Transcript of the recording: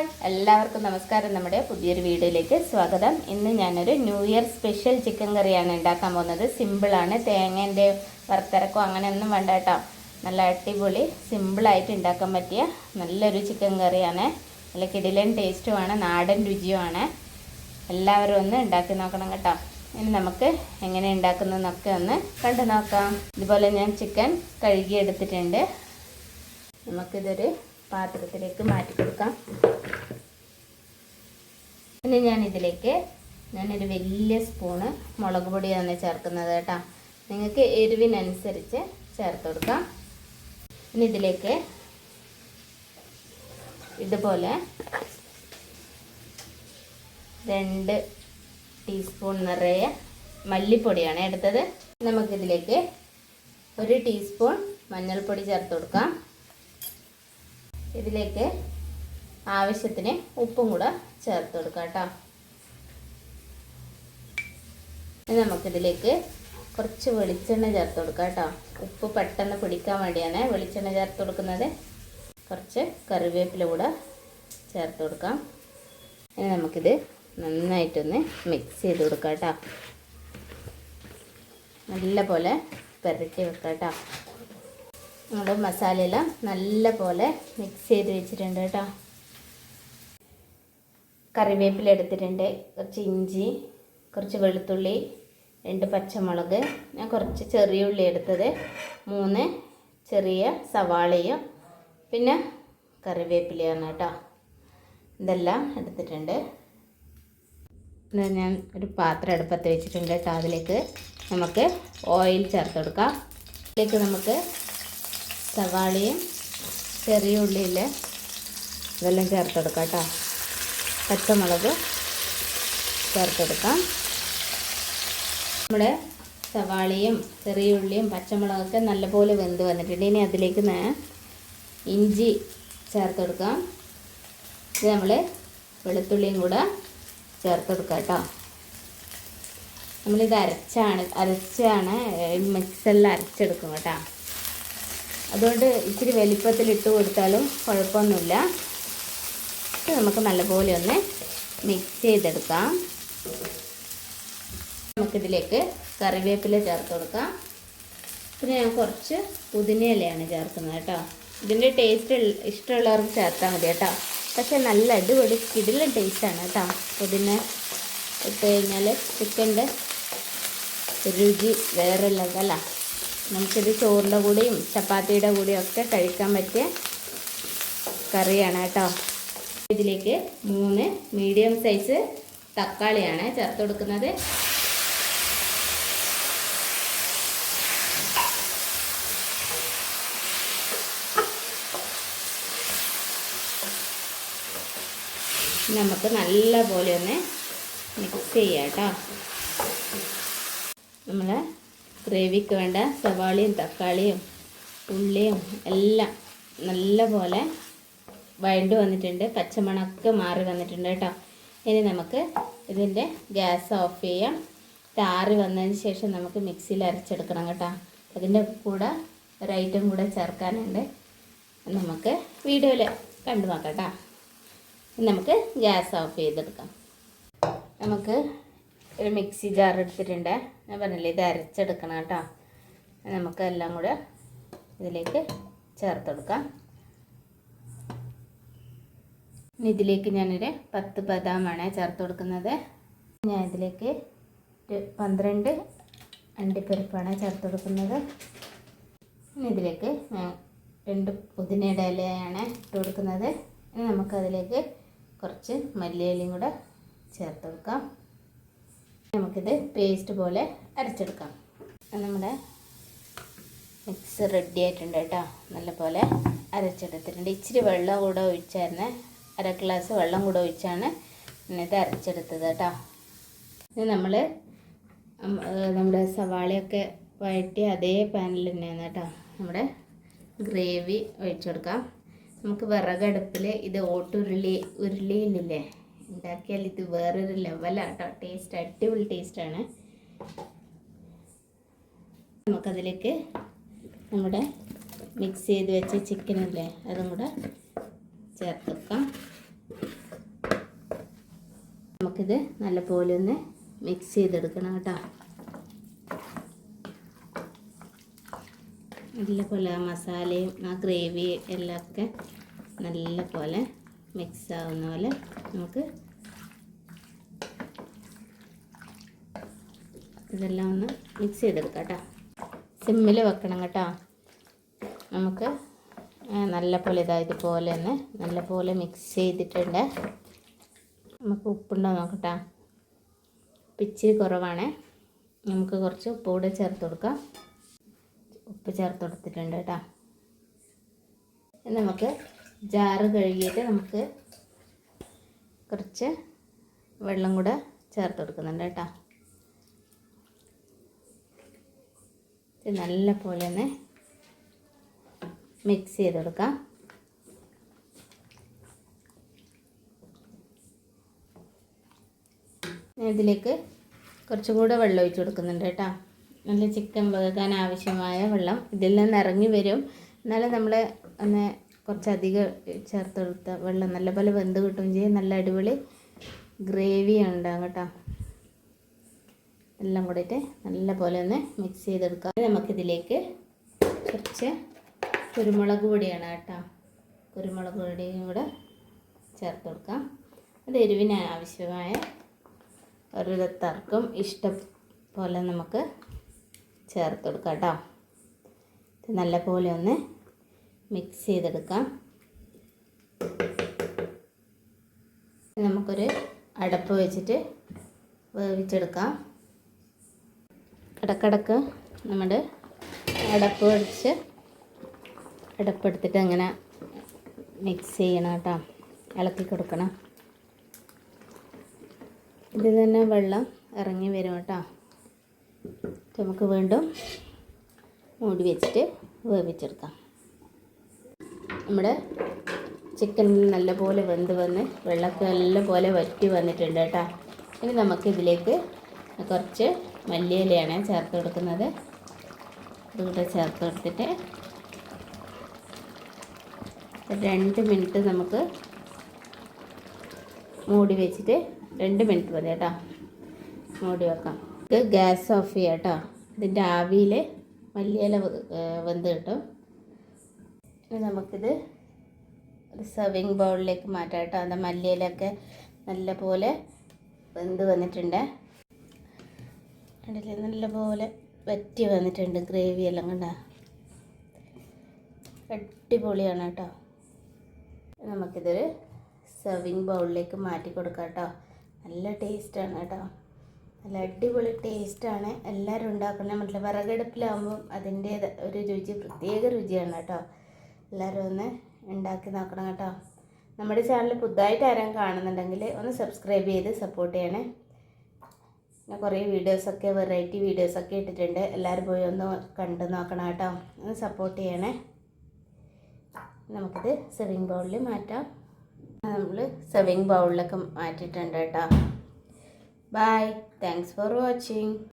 Hi എല്ലാവർക്കും നമസ്കാരം. നമ്മുടെ പുതിയൊരു വീഡിയോയിലേക്ക് സ്വാഗതം. ഇന്ന് ഞാനൊരു ന്യൂ ഇയർ സ്പെഷ്യൽ ചിക്കൻ കറിയാണ് ഉണ്ടാക്കാൻ പോകുന്നത്. സിമ്പിളാണ് തേങ്ങേന്റെ വറുത്തരക്കോ അങ്ങനെയൊന്നും വേണ്ട കേട്ടോ. നല്ല അടിപൊളി സിമ്പിളായിട്ട് ഉണ്ടാക്കാൻ പറ്റിയ നല്ലൊരു ചിക്കൻ കറിയാണ്. നല്ല കിടിലൻ ടേസ്റ്റുമാണ് നാടൻ രുചിയുമാണ് എല്ലാവരും ഒന്ന് ഉണ്ടാക്കി നോക്കണം കേട്ടോ. ഇനി നമുക്ക് എങ്ങനെ ഉണ്ടാക്കുന്നതെന്നൊക്കെ ഒന്ന് കണ്ടു നോക്കാം. ഇതുപോലെ ഞാൻ ചിക്കൻ കഴുകിയെടുത്തിട്ടുണ്ട്. നമുക്കിതൊരു പാത്രത്തിലേക്ക് മാറ്റി കൊടുക്കാം. ഇനി ഞാൻ ഇതിലേക്ക് ഞാനൊരു വലിയ സ്പൂണ് മുളക് പൊടിയാണ് ചേർക്കുന്നത് കേട്ടോ. നിങ്ങൾക്ക് എരിവിനനുസരിച്ച് ചേർത്ത് കൊടുക്കാം. ഇനി ഇതിലേക്ക് ഇതുപോലെ രണ്ട് ടീസ്പൂൺ നിറയെ മല്ലിപ്പൊടിയാണ് എടുത്തത്. നമുക്കിതിലേക്ക് ഒരു ടീസ്പൂൺ മഞ്ഞൾപ്പൊടി ചേർത്ത് കൊടുക്കാം. ഇതിലേക്ക് ആവശ്യത്തിന് ഉപ്പും കൂടെ ചേർത്ത് കൊടുക്കാം കേട്ടോ. നമുക്കിതിലേക്ക് കുറച്ച് വെളിച്ചെണ്ണ ചേർത്ത് കൊടുക്കാം കേട്ടോ. ഉപ്പ് പെട്ടെന്ന് പിടിക്കാൻ വേണ്ടിയാണ് വെളിച്ചെണ്ണ ചേർത്ത് കൊടുക്കുന്നത്. കുറച്ച് കറിവേപ്പില കൂടെ ചേർത്ത് കൊടുക്കാം. ഇനി നമുക്കിത് നന്നായിട്ടൊന്ന് മിക്സ് ചെയ്ത് കൊടുക്കാം കേട്ടോ. നല്ല പോലെ പുരട്ടി വെക്കാം കേട്ടോ. നമ്മുടെ മസാലയെല്ലാം നല്ല പോലെ മിക്സ് ചെയ്ത് വെച്ചിട്ടുണ്ട് കേട്ടോ. കറിവേപ്പില എടുത്തിട്ടുണ്ട് കുറച്ച് ഇഞ്ചി കുറച്ച് വെളുത്തുള്ളി രണ്ട് പച്ചമുളക് ഞാൻ കുറച്ച് ചെറിയ ഉള്ളി എടുത്തത് മൂന്ന് ചെറിയ സവാളയും പിന്നെ കറിവേപ്പിലയാണ് കേട്ടോ. ഇതെല്ലാം എടുത്തിട്ടുണ്ട്. ഞാൻ ഒരു പാത്രം അടുപ്പത്ത് വെച്ചിട്ടുണ്ട് കേട്ടോ. അതിലേക്ക് നമുക്ക് ഓയിൽ ചേർത്ത് കൊടുക്കാം. അതിലേക്ക് നമുക്ക് സവാളയും ചെറിയ ഉള്ളിയിൽ ഇതെല്ലാം ചേർത്തെടുക്കാം കേട്ടോ. പച്ചമുളക് ചേർത്തെടുക്കാം. നമ്മുടെ സവാളയും ചെറിയ ഉള്ളിയും പച്ചമുളകൊക്കെ നല്ലപോലെ വെന്ത് വന്നിട്ടുണ്ട്. ഇനി അതിലേക്ക് ഇഞ്ചി ചേർത്തെടുക്കാം. ഇത് നമ്മൾ വെളുത്തുള്ളിയും കൂടെ ചേർത്തെടുക്കാം കേട്ടോ. നമ്മളിത് അരച്ചാണ് അരച്ചാണ് മിക്സറിൽ അരച്ചെടുക്കും കേട്ടോ. അതുകൊണ്ട് ഇച്ചിരി വലിപ്പത്തിൽ ഇട്ട് കൊടുത്താലും കുഴപ്പമൊന്നുമില്ല. നമുക്ക് നല്ലപോലെ ഒന്ന് മിക്സ് ചെയ്തെടുക്കാം. നമുക്കിതിലേക്ക് കറിവേപ്പില ചേർത്ത് കൊടുക്കാം. പിന്നെ ഞാൻ കുറച്ച് പുതിനയിലയാണ് ചേർക്കുന്നത് കേട്ടോ. ഇതിന്റെ ടേസ്റ്റ് ഇഷ്ടമുള്ളവർക്ക് ചേർത്താൽ മതി കേട്ടോ. പക്ഷേ നല്ല അടിപൊളി കിടിലൻ ടേസ്റ്റാണ് കേട്ടോ. പുതിന ഇട്ട് കഴിഞ്ഞാൽ ചിക്കന്റെ രുചി വേറെ ലെവലാണ് നമുക്കിത് ചോറിന്റെ കൂടെയും ചപ്പാത്തിയുടെ കൂടെയും ഒക്കെ കഴിക്കാൻ പറ്റിയ കറിയാണ് കേട്ടോ. ഇതിലേക്ക് മൂന്ന് മീഡിയം സൈസ് തക്കാളിയാണ് ചേർത്ത് കൊടുക്കുന്നത്. നമുക്ക് നല്ല പോലെ ഒന്ന് മിക്സ് ചെയ്യാം കേട്ടോ. നമ്മൾ ഗ്രേവിക്ക് വേണ്ട സവാളയും തക്കാളിയും ഉള്ളിയും എല്ലാം നല്ല പോലെ വഴണ്ട് വന്നിട്ടുണ്ട്. പച്ചമണമൊക്കെ മാറി വന്നിട്ടുണ്ട് കേട്ടോ. ഇനി നമുക്ക് ഇതിന്റെ ഗ്യാസ് ഓഫ് ചെയ്യാം. താറി വന്നതിന് ശേഷം നമുക്ക് മിക്സിയിൽ അരച്ചെടുക്കണം കേട്ടോ. അതിന്റെ കൂടെ ഒരു ഐറ്റം കൂടെ ചേർക്കാനുണ്ട്. നമുക്ക് വീഡിയോയിൽ കണ്ടു നോക്കാം കേട്ടോ. നമുക്ക് ഗ്യാസ് ഓഫ് ചെയ്തെടുക്കാം. നമുക്ക് ഒരു മിക്സി ജാർ എടുത്തിട്ടുണ്ട്. ഞാൻ പറഞ്ഞില്ലേ ഇത് അരച്ചെടുക്കണം കേട്ടോ. നമുക്ക് എല്ലാം കൂടെ ഇതിലേക്ക് ചേർത്ത് കൊടുക്കാം ഇനി ഇതിലേക്ക് ഞാനൊരു പത്ത് ബദാമാണ് ചേർത്ത് കൊടുക്കുന്നത് ഞാൻ ഇതിലേക്ക് ഒരു പന്ത്രണ്ട് അണ്ടിപ്പരിപ്പാണ് ചേർത്ത് കൊടുക്കുന്നത് ഇനി ഇതിലേക്ക് ഞാൻ രണ്ട് പുതിനയുടെ ഇട്ട് കൊടുക്കുന്നത് ഇനി നമുക്കതിലേക്ക് കുറച്ച് മല്ലിയിലയും കൂടെ ചേർത്ത് കൊടുക്കാം നമുക്കിത് പേസ്റ്റ് പോലെ അരച്ചെടുക്കാം. നമ്മുടെ മിക്സ് റെഡി ആയിട്ടുണ്ട് കേട്ടോ. നല്ലപോലെ അരച്ചെടുത്തിട്ടുണ്ട്. ഇച്ചിരി വെള്ളം കൂടെ ഒഴിച്ചായിരുന്നു. അര ഗ്ലാസ് വെള്ളം കൂടെ ഒഴിച്ചാണ് ഇത് അരച്ചെടുത്തത് കേട്ടോ. ഇനി നമ്മൾ നമ്മുടെ സവാളയൊക്കെ വഴറ്റി അതേ പാനിൽ തന്നെയാണ് കേട്ടോ. നമ്മുടെ ഗ്രേവി ഒഴിച്ചു കൊടുക്കാം നമുക്ക് വിറകടുപ്പിൽ ഇത് ഓട്ടുരുളി ഉരുളിയിലില്ലേ ഉണ്ടാക്കിയാൽ ഇത് വേറൊരു ലെവലാണ് കേട്ടോ ടേസ്റ്റ് അടിപൊളി ടേസ്റ്റാണ് നമുക്കതിലേക്ക് നമ്മുടെ മിക്സ് ചെയ്ത് വെച്ച ചിക്കൻ അല്ലേ അതും കൂടെ ചേർത്ത് വെക്കാം നമുക്കിത് നല്ലപോലെ ഒന്ന് മിക്സ് ചെയ്തെടുക്കണം കേട്ടോ നല്ലപോലെ ആ മസാലയും ആ ഗ്രേവി എല്ലാം ഒക്കെ നല്ലപോലെ മിക്സ് ആവുന്ന പോലെ നമുക്ക് ഇതെല്ലാം ഒന്ന് മിക്സ് ചെയ്തെടുക്കാം കേട്ടോ. സിമ്മിൽ വെക്കണം കേട്ടോ. നമുക്ക് നല്ല പോലെ ഇതാ ഇതുപോലെ തന്നെ നല്ല പോലെ മിക്സ് ചെയ്തിട്ടുണ്ട്. നമുക്ക് ഉപ്പുണ്ടോ നോക്കട്ടെ. പിച്ചി കുറവാണ്. നമുക്ക് കുറച്ച് ഉപ്പ് കൂടെ ചേർത്ത് കൊടുക്കാം. ഉപ്പ് ചേർത്ത് കൊടുത്തിട്ടുണ്ട് കേട്ടോ. നമുക്ക് ജാറ് കഴുകിയിട്ട് നമുക്ക് കുറച്ച് വെള്ളം കൂടെ ചേർത്ത് കൊടുക്കുന്നുണ്ട് കേട്ടോ. നല്ല പോലെ ഒന്ന് മിക്സ് ചെയ്ത് കൊടുക്കാം. ഇതിലേക്ക് കുറച്ചും കൂടെ വെള്ളം ഒഴിച്ച് കൊടുക്കുന്നുണ്ട് കേട്ടോ. നല്ല ചിക്കൻ വേകാൻ ആവശ്യമായ വെള്ളം ഇതിൽ നിന്ന് ഇറങ്ങി വരും. എന്നാലും നമ്മൾ ഒന്ന് കുറച്ചധികം ചേർത്ത് കൊടുത്ത വെള്ളം നല്ലപോലെ വെന്ത് കിട്ടുകയും ചെയ്യും. നല്ല അടിപൊളി ഗ്രേവി ഉണ്ടാകും കേട്ടോ എല്ലാം കൂടിയിട്ട് നല്ല പോലെ ഒന്ന് മിക്സ് ചെയ്തെടുക്കാം. നമുക്കിതിലേക്ക് കുറച്ച് കുരുമുളക് പൊടിയാണ് കേട്ടോ. കുരുമുളക് പൊടിയും കൂടെ ചേർത്ത് കൊടുക്കാം. അത് എരിവിന് ആവശ്യമായ ഓരോരുത്തർക്കും ഇഷ്ടം പോലെ നമുക്ക് ചേർത്ത് കൊടുക്കാം കേട്ടോ. നല്ല പോലെ ഒന്ന് മിക്സ് ചെയ്തെടുക്കാം. നമുക്കൊരു അടപ്പ് വെച്ചിട്ട് വേവിച്ചെടുക്കാം. ഇടക്കിടക്ക് നമ്മുടെ അടപ്പ് വെച്ച് അടപ്പെടുത്തിട്ട് അങ്ങനെ മിക്സ് ചെയ്യണം കേട്ടോ. ഇളക്കി കൊടുക്കണം. ഇതിൽ തന്നെ വെള്ളം ഇറങ്ങി വരും കേട്ടോ. നമുക്ക് വീണ്ടും മൂടി വെച്ചിട്ട് വേവിച്ചെടുക്കാം. നമ്മുടെ ചിക്കൻ നല്ലപോലെ വെന്ത് വന്ന് വെള്ളമൊക്കെ നല്ലപോലെ വറ്റി വന്നിട്ടുണ്ട് കേട്ടോ. ഇനി നമുക്ക് ഇതിലേക്ക് കുറച്ച് മല്ലിയിലയാണ് ചേർത്ത് കൊടുക്കുന്നത്. ഇതുകൂടെ ചേർത്ത് കൊടുത്തിട്ട് രണ്ട് മിനിറ്റ് നമുക്ക് മൂടി വെച്ചിട്ട് രണ്ട് മിനിറ്റ് മതി കേട്ടോ. മൂടി വെക്കാം. ഇത് ഗ്യാസ് ഓഫ് ചെയ്യാം കേട്ടോ. ഇതിന്റെ ആവിയിൽ മല്ലിയില വെന്ത് കിട്ടും. ഇനി നമുക്കിത് ഒരു സെർവിങ് ബൗളിലേക്ക് മാറ്റാം കേട്ടോ. അത് മല്ലിയിലൊക്കെ നല്ലപോലെ വെന്ത് വന്നിട്ടുണ്ട്. കണ്ടില്ലേ? നല്ലപോലെ വറ്റി വന്നിട്ടുണ്ട് ഗ്രേവി എല്ലാം കണ്ട. അടിപൊളിയാണ് കേട്ടോ. നമുക്കിതൊരു സെർവിങ് ബൗളിലേക്ക് മാറ്റി കൊടുക്കാം കേട്ടോ. നല്ല ടേസ്റ്റാണ് കേട്ടോ. നല്ല അടിപൊളി ടേസ്റ്റാണ് എല്ലാവരും ഉണ്ടാക്കണം. മറ്റുള്ള വിറകടുപ്പിലാകുമ്പം അതിന്റെ ഒരു രുചി പ്രത്യേക രുചിയാണ് കേട്ടോ. എല്ലാവരും ഒന്ന് ഉണ്ടാക്കി നോക്കണം കേട്ടോ. നമ്മുടെ ചാനൽ പുതുതായിട്ട് ആരും കാണുന്നുണ്ടെങ്കിൽ ഒന്ന് സബ്സ്ക്രൈബ് ചെയ്ത് സപ്പോർട്ട് ചെയ്യണേ. പിന്നെ കുറേ വീഡിയോസൊക്കെ വെറൈറ്റി വീഡിയോസൊക്കെ ഇട്ടിട്ടുണ്ട്. എല്ലാവരും പോയി ഒന്ന് കണ്ടു നോക്കണം കേട്ടോ. ഒന്ന് സപ്പോർട്ട് ചെയ്യണേ. നമുക്കിത് സെവിങ് ബൗളിൽ മാറ്റാം. നമ്മൾ സെവിങ് ബൗളിലൊക്കെ മാറ്റിയിട്ടുണ്ട് കേട്ടോ. Bye thanks for watching